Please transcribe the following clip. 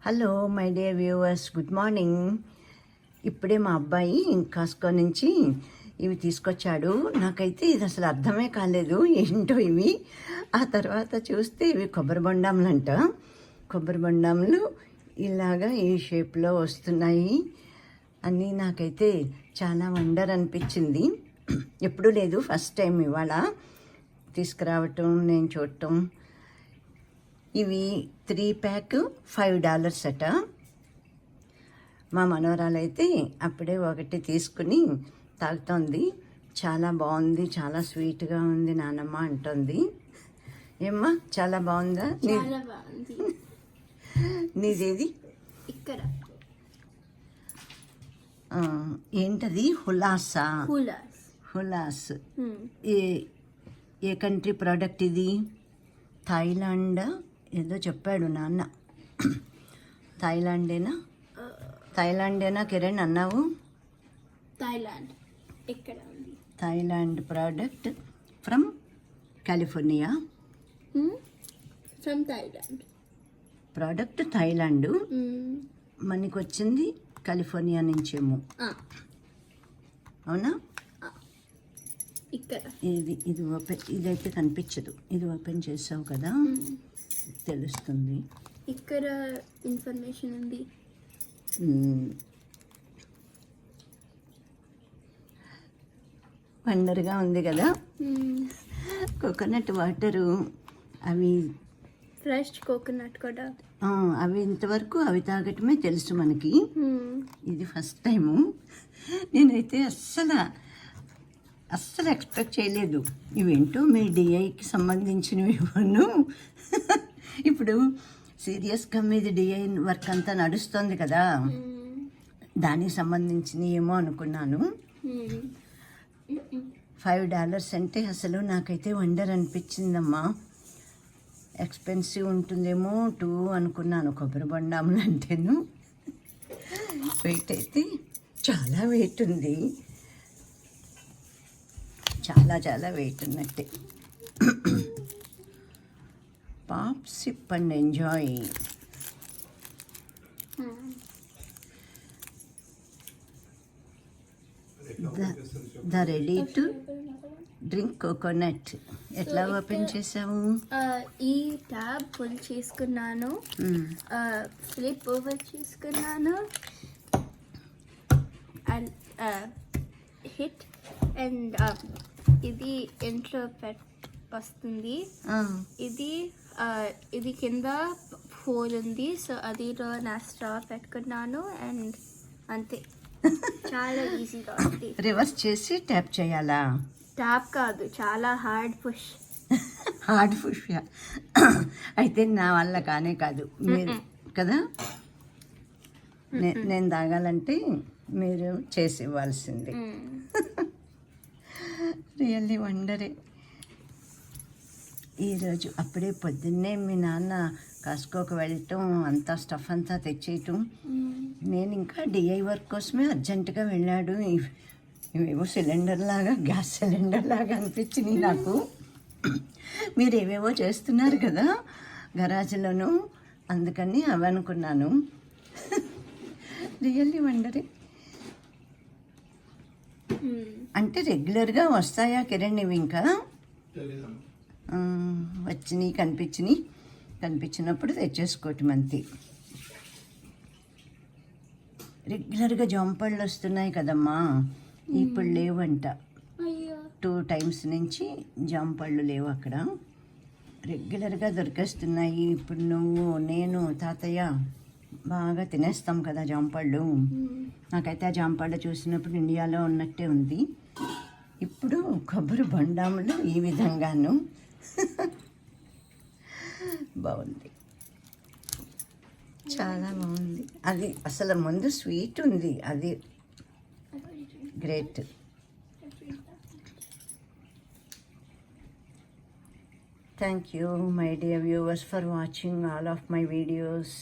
Hello my dear viewers good morning ఇప్పుడే మా అబ్బాయి కాస్కో నుంచి ఇవి తీసుకొచ్చాడు. నాకైతే ఇది అసలు అర్థమే కాలేదు. ఏంటో ఇవి? ఆ తర్వాత చూస్తే ఇవి కొబ్బరి బొండాములు అంట కొబ్బరి బొండాములు ఇలాగా ఈ షేప్లో వస్తున్నాయి అని నాకైతే చాలా వండర్ అనిపించింది. ఎప్పుడూ లేదు. ఫస్ట్ టైం ఇవాళ తీసుకురావటం నేను చూడటం ఇవి త్రీ ప్యాక్ ఫైవ్ డాలర్స్ అట. మా మనవరాలు అయితే అప్పుడే ఒకటి తీసుకుని తాగుతోంది. చాలా బాగుంది చాలా స్వీట్గా ఉంది నానమ్మ అంటుంది. ఏమ్మా చాలా బాగుందా? నీదేది? ఇక్కడ. ఏంటది? హులాసా? హులాస్. ఏ ఏ కంట్రీ ప్రోడక్ట్ ఇది? థాయిలాండ్? ఏదో చెప్పాడు నాన్న. థాయిలాండేనా? థాయిలాండేనా కిరణ్ అన్నావు? థాయిలాండ్. ఇక్కడ ఉంది? Thailand product from California? From Thailand. Product Thailand. మనకి వచ్చింది కాలిఫోర్నియా నుంచేమో. అవునా? ఇక్కడ. ఇది ఇది ఓపెన్ ఇదైతే కనిపించదు. ఇది ఓపెన్ చేసావు కదా. తెలుస్తుంది. ఇక్కడ ఇన్ఫర్మేషన్ ఉంది. వండర్గా ఉంది కదా? కోకోనట్ వాటరు అవి ఫ్రెష్ కోకోనట్ కూడా. అవి ఇంతవరకు అవి తాగటమే తెలుసు మనకి. ఇది ఫస్ట్ టైము. నేనైతే అస్సలు అస్సలు ఎక్స్పెక్ట్ చేయలేదు. ఇవేంటో మీ డిఐకి సంబంధించినవి ఇవ్వను. ఇప్పుడు సీరియస్గా మీది డిఐ వర్క్ అంతా నడుస్తుంది కదా. దానికి సంబంధించినవి ఏమో అనుకున్నాను. ఫైవ్ డాలర్స్ అంటే అసలు నాకైతే వండర్ అనిపించిందమ్మా. ఎక్స్పెన్సివ్ ఉంటుందేమో టూ అనుకున్నాను. కొబ్బరి బొండాములు అంటేను. వెయిట్ అయితే చాలా వెయిట్ ఉంది. చాలా చాలా వెయిట్ ఉన్నట్టే. Pop sip and enjoy. The ready to drink coconut. ఎట్లా ఓపెన్ చేసావు? ఈ ట్యాబ్ ఫుల్ చేసుకున్నాను. ఫ్లిప్ ఓవర్ చేసుకున్నాను. And hit. అండ్ ఇది ఇంట్లో పెట్ వస్తుంది. ఇది ఇది కింద హోల్ ఉంది. సో అదిలో నా స్ట్రా పెట్టుకున్నాను. అండ్ అంతే. చాలా ఈజీగా ఉంది. రివర్స్ చేసి ట్యాప్ చేయాలా? ట్యాప్ కాదు. చాలా హార్డ్ పుష్. హార్డ్ పుష్ అయితే నా వల్ల కానే కాదు. మీరు కదా? నేను తాగాలంటే మీరు చేసి ఇవ్వాల్సింది. రియల్లీ వండరే ఈరోజు అప్పుడే పొద్దున్నే మీ నాన్న కాసుకోకు వెళ్ళటం అంతా స్టఫ్ అంతా తెచ్చేయటం. నేను ఇంకా డిఐ వర్క్ కోసమే అర్జెంటుగా వెళ్ళాడు. ఇవ్- ఇవేవో సిలిండర్ లాగా గ్యాస్ సిలిండర్ లాగా అనిపించినాయి నాకు. మీరు ఏవేవో చేస్తున్నారు కదా గరాజ్లోను అందుకని అవి అనుకున్నాను రియల్లీ వండరే. అంటే రెగ్యులర్గా వస్తాయా కిరణ్ ఇవి ఇంకా? వచ్చినాయి కనిపించినాయి. కనిపించినప్పుడు తెచ్చేసుకోవటం అంతే. రెగ్యులర్గా జాంపళ్ళు వస్తున్నాయి కదమ్మా. ఇప్పుడు లేవంట. టూ టైమ్స్ నుంచి జాంపళ్ళు లేవు అక్కడ. రెగ్యులర్గా దొరికేస్తున్నాయి. ఇప్పుడు నువ్వు నేను తాతయ్య బాగా తినేస్తాం కదా జాంపళ్ళు. నాకైతే ఆ జాంపళ్ళు చూసినప్పుడు ఇండియాలో ఉన్నట్టే ఉంది. ఇప్పుడు కొబ్బరి బొండాములు ఈ విధంగాను బాగుంది. చాలా బాగుంది. అది అసలు ముందు స్వీట్ ఉంది. అది great thank you my dear viewers for watching all of my videos